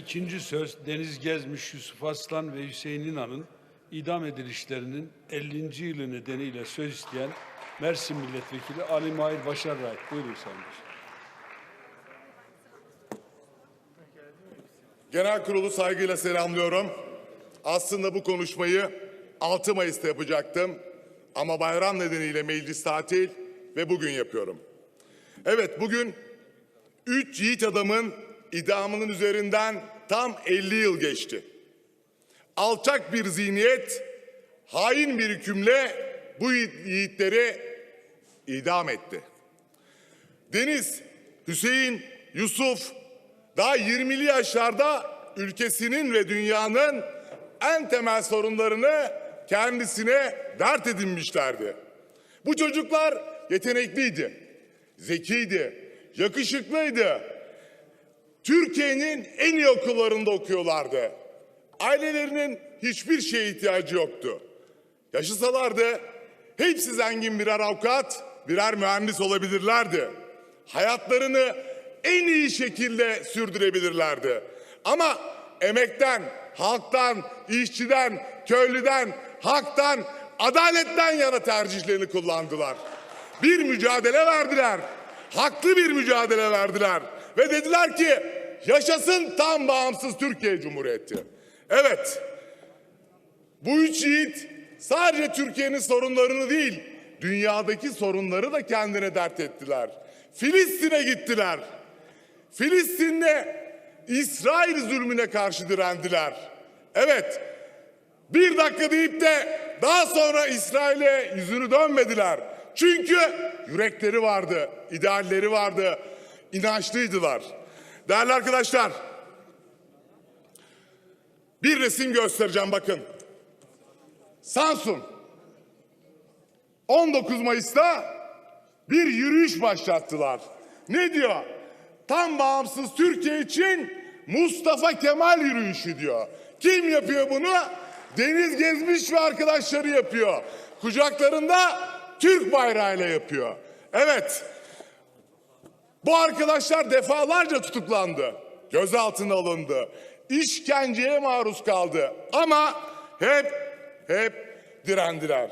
ikinci söz Deniz Gezmiş, Yusuf Aslan ve Hüseyin İnan'ın idam edilişlerinin 50. yılı nedeniyle söz isteyen Mersin Milletvekili Ali Mahir Başar'a ait. Buyurun Sayın. Genel kurulu saygıyla selamlıyorum. Aslında bu konuşmayı 6 Mayıs'ta yapacaktım. Ama bayram nedeniyle meclis tatil ve bugün yapıyorum. Evet bugün 3 yiğit adamın idamının üzerinden tam 50 yıl geçti. Alçak bir zihniyet, hain bir hükümle bu yiğitleri idam etti. Deniz, Hüseyin, Yusuf daha 20'li yaşlarda ülkesinin ve dünyanın en temel sorunlarını kendisine dert edinmişlerdi. Bu çocuklar yetenekliydi, zekiydi, yakışıklıydı. Türkiye'nin en iyi okullarında okuyorlardı. Ailelerinin hiçbir şeye ihtiyacı yoktu. Yaşasalardı hepsi zengin birer avukat, birer mühendis olabilirlerdi. Hayatlarını en iyi şekilde sürdürebilirlerdi. Ama emekten, halktan, işçiden, köylüden, haktan, adaletten yana tercihlerini kullandılar. Bir mücadele verdiler. Haklı bir mücadele verdiler. Ve dediler ki yaşasın tam bağımsız Türkiye Cumhuriyeti. Evet, bu üç yiğit sadece Türkiye'nin sorunlarını değil, dünyadaki sorunları da kendine dert ettiler. Filistin'e gittiler. Filistin'de İsrail zulmüne karşı direndiler. Evet, bir dakika deyip de daha sonra İsrail'e yüzünü dönmediler. Çünkü yürekleri vardı, idealleri vardı, inançlıydılar. Değerli arkadaşlar, bir resim göstereceğim bakın. Samsun. 19 Mayıs'ta bir yürüyüş başlattılar. Ne diyor? Tam bağımsız Türkiye için Mustafa Kemal yürüyüşü diyor. Kim yapıyor bunu? Deniz Gezmiş ve arkadaşları yapıyor. Kucaklarında Türk bayrağıyla yapıyor. Evet. Bu arkadaşlar defalarca tutuklandı. Gözaltına alındı. İşkenceye maruz kaldı. Ama hep hep direndiler.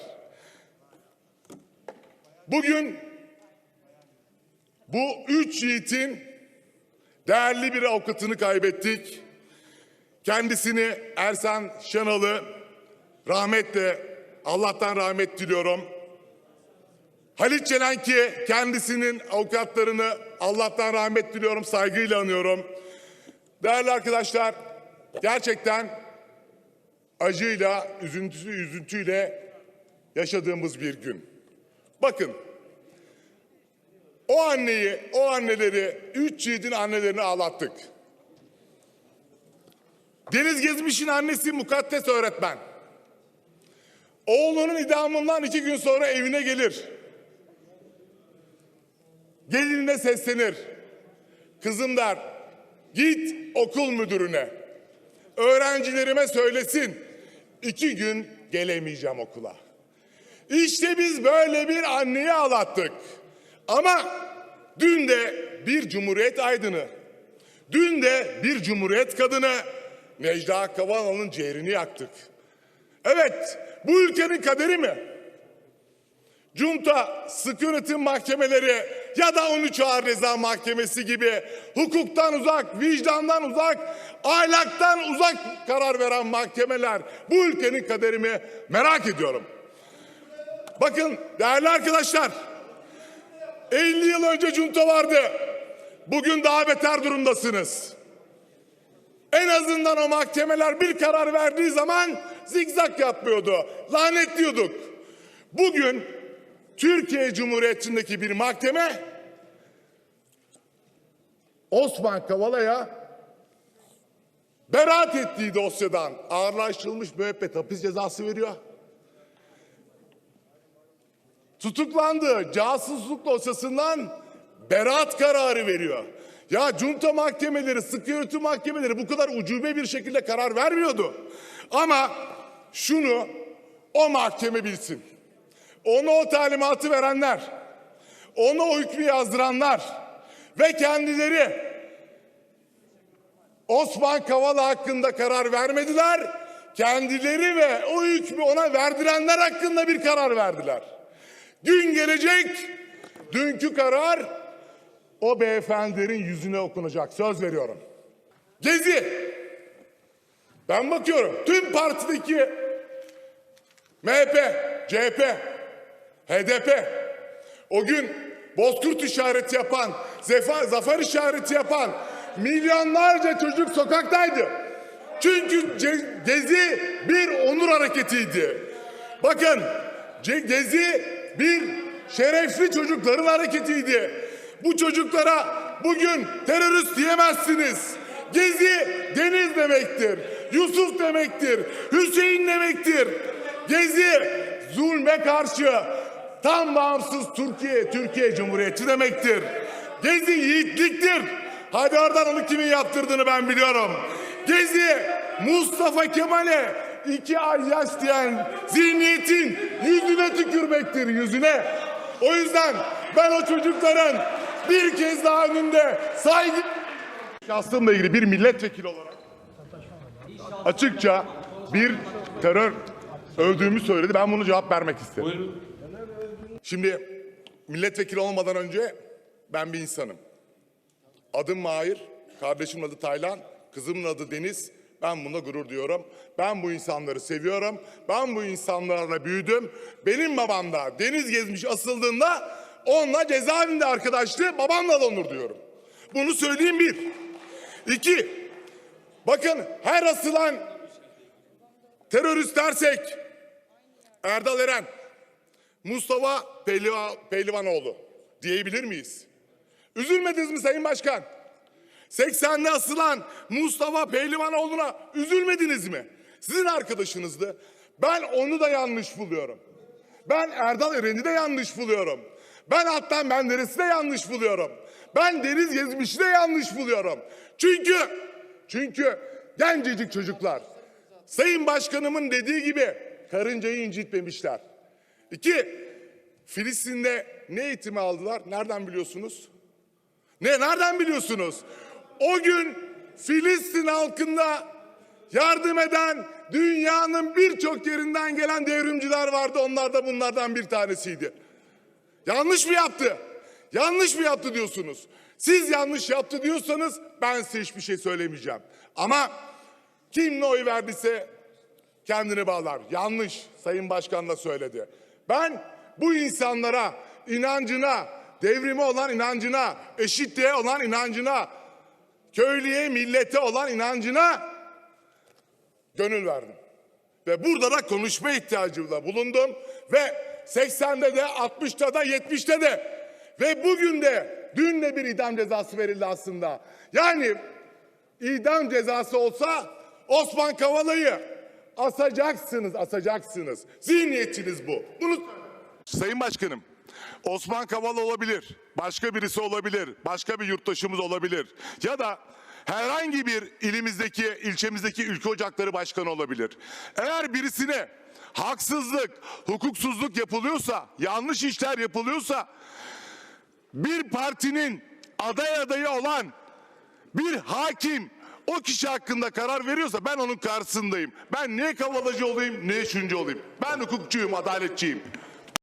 Bugün bu üç yiğitin değerli bir avukatını kaybettik. Kendisini Ersan Şanalı rahmetle Allah'tan rahmet diliyorum. Halit Celenki kendisinin avukatlarını Allah'tan rahmet diliyorum, saygıyla anıyorum. Değerli arkadaşlar, gerçekten acıyla, üzüntüsü, üzüntüyle yaşadığımız bir gün. Bakın, o anneyi, o anneleri, üç yiğidin annelerini ağlattık. Deniz Gezmiş'in annesi mukaddes öğretmen. Oğlunun idamından iki gün sonra evine gelir. Gelinine seslenir. Kızım der, git okul müdürüne. Öğrencilerime söylesin. iki gün gelemeyeceğim okula. İşte biz böyle bir anneyi ağlattık. Ama dün de bir cumhuriyet aydını, dün de bir cumhuriyet kadını Necla Kavanalı'nın ciğerini yaktık. Evet, bu ülkenin kaderi mi? Junta, sıkı mahkemeleri ya da 13 Ağır Ceza Mahkemesi gibi hukuktan uzak, vicdandan uzak, ahlaktan uzak karar veren mahkemeler bu ülkenin kaderimi merak ediyorum. Bakın değerli arkadaşlar, 50 yıl önce junta vardı. Bugün daha beter durumdasınız. En azından o mahkemeler bir karar verdiği zaman zigzag yapmıyordu. Lanetliyorduk. Bugün Türkiye Cumhuriyeti'ndeki bir mahkeme Osman Kavala'ya beraat ettiği dosyadan ağırlaştırılmış müebbet hapis cezası veriyor. Tutuklandığı casusluk dosyasından beraat kararı veriyor. Ya junta mahkemeleri, sıkı yönetim mahkemeleri bu kadar ucube bir şekilde karar vermiyordu. Ama şunu o mahkeme bilsin. Ona o talimatı verenler, ona o hükmü yazdıranlar ve kendileri Osman Kavala hakkında karar vermediler. Kendileri ve o hükmü ona verdirenler hakkında bir karar verdiler. Gün gelecek, dünkü karar o beyefendilerin yüzüne okunacak. Söz veriyorum. Gezi. Ben bakıyorum tüm partideki MHP, CHP, HDP o gün bozkurt işareti yapan, zefa, zafer işareti yapan milyonlarca çocuk sokaktaydı. Çünkü Gezi bir onur hareketiydi. Bakın Gezi bir şerefli çocukların hareketiydi. Bu çocuklara bugün terörist diyemezsiniz. Gezi deniz demektir. Yusuf demektir. Hüseyin demektir. Gezi zulme karşı tam bağımsız Türkiye, Türkiye Cumhuriyeti demektir. Gezi yiğitliktir. Hadi onu kimin yaptırdığını ben biliyorum. Gezi Mustafa Kemal'e iki ay yaş diyen zihniyetin yüzüne tükürmektir yüzüne. O yüzden ben o çocukların bir kez daha önünde saygı şahsımla ilgili bir milletvekili olarak açıkça bir terör övdüğümü söyledi. Ben bunu cevap vermek istedim. Buyurun. Şimdi milletvekili olmadan önce ben bir insanım. Adım Mahir, kardeşimin adı Taylan, kızımın adı Deniz. Ben bunda gurur duyuyorum. Ben bu insanları seviyorum. Ben bu insanlarla büyüdüm. Benim babam da Deniz Gezmiş asıldığında onunla cezaevinde arkadaştı. Babamla da onur duyuyorum. Bunu söyleyeyim bir. İki, bakın her asılan terörist dersek Erdal Eren, Mustafa Pehliva, Pehlivanoğlu diyebilir miyiz? Üzülmediniz mi Sayın Başkan? 80'de asılan Mustafa Pehlivanoğlu'na üzülmediniz mi? Sizin arkadaşınızdı. Ben onu da yanlış buluyorum. Ben Erdal Eren'i de yanlış buluyorum. Ben hatta Menderes'i de yanlış buluyorum. Ben Deniz Gezmiş'i de yanlış buluyorum. Çünkü, çünkü gencecik çocuklar. Sayın Başkanımın dediği gibi karıncayı incitmemişler. İki, Filistin'de ne eğitimi aldılar? Nereden biliyorsunuz? Ne nereden biliyorsunuz? O gün Filistin halkında yardım eden dünyanın birçok yerinden gelen devrimciler vardı. Onlar da bunlardan bir tanesiydi. Yanlış mı yaptı? Yanlış mı yaptı diyorsunuz? Siz yanlış yaptı diyorsanız ben size hiçbir şey söylemeyeceğim. Ama kim ne oy verdiyse kendini bağlar. Yanlış Sayın Başkan da söyledi. Ben bu insanlara inancına, devrime olan inancına, eşitliğe olan inancına, köylüye, millete olan inancına gönül verdim. Ve burada da konuşma ihtiyacımda bulundum. Ve 80'de de 60'ta da 70'te de ve bugün de dün de bir idam cezası verildi aslında. Yani idam cezası olsa Osman Kavala'yı asacaksınız, asacaksınız. Zihniyetiniz bu. Bunu Sayın Başkanım, Osman Kavala olabilir, başka birisi olabilir, başka bir yurttaşımız olabilir ya da herhangi bir ilimizdeki, ilçemizdeki ülke ocakları başkanı olabilir. Eğer birisine haksızlık, hukuksuzluk yapılıyorsa, yanlış işler yapılıyorsa bir partinin aday adayı olan bir hakim o kişi hakkında karar veriyorsa ben onun karşısındayım. Ben ne kavalacı olayım ne şuncu olayım. Ben hukukçuyum, adaletçiyim.